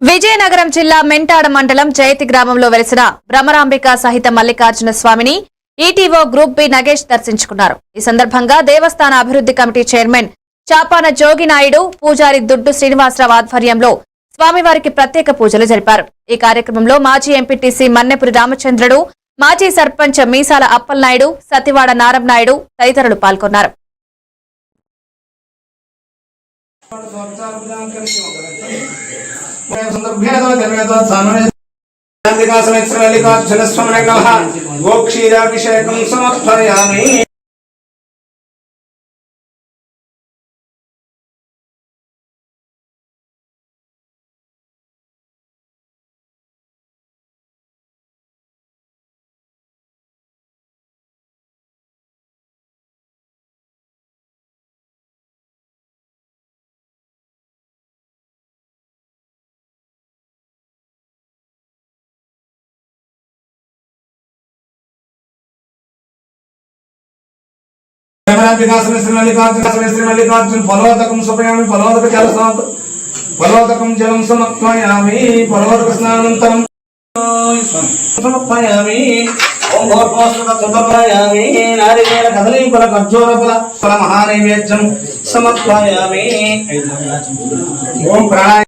విజయనగరం జిల్లా మెంటాడ మండలం జయతి గ్రామంలో వెలిసిన భ్రమరాంబిక సహిత మల్లికార్జున స్వామిని ఈటీఓ గ్రూప్ బి నగేష్ దర్శించుకున్నారు. ఈ సందర్భంగా దేవస్థాన అభివృద్ధి కమిటీ చైర్మన్ చాపాన జోగినాయుడు పూజారి దుడ్డు శ్రీనివాసరావు ఆధ్వర్యంలో స్వామివారికి ప్రత్యేక పూజలు జరిపారు. ఈ కార్యక్రమంలో మాజీ ఎంపీటీసీ మన్నెపురి రామచంద్రుడు మాజీ సర్పంచ్ మీసాల అప్పలనాయుడు సతివాడ నారంనాయుడు తదితరులు పాల్గొన్నారు. सन्दर्भेन गोक्षीराभिषेकं समर्पयामि శ్రీ మల్లికార్జున శ్రీ మల్లికార్జున ఫలోదకం సుపయామి ఫలోదక జల ఫలోదకం జలం సమర్పయామి ఫలోదక స్నానంతరం సమర్పయామి ఓం భోర్భోస్వత సమర్పయామి నారికేల కదలీఫల ఫల మహానైవేద్యం సమర్పయామి. ఓం ప్రాణాయ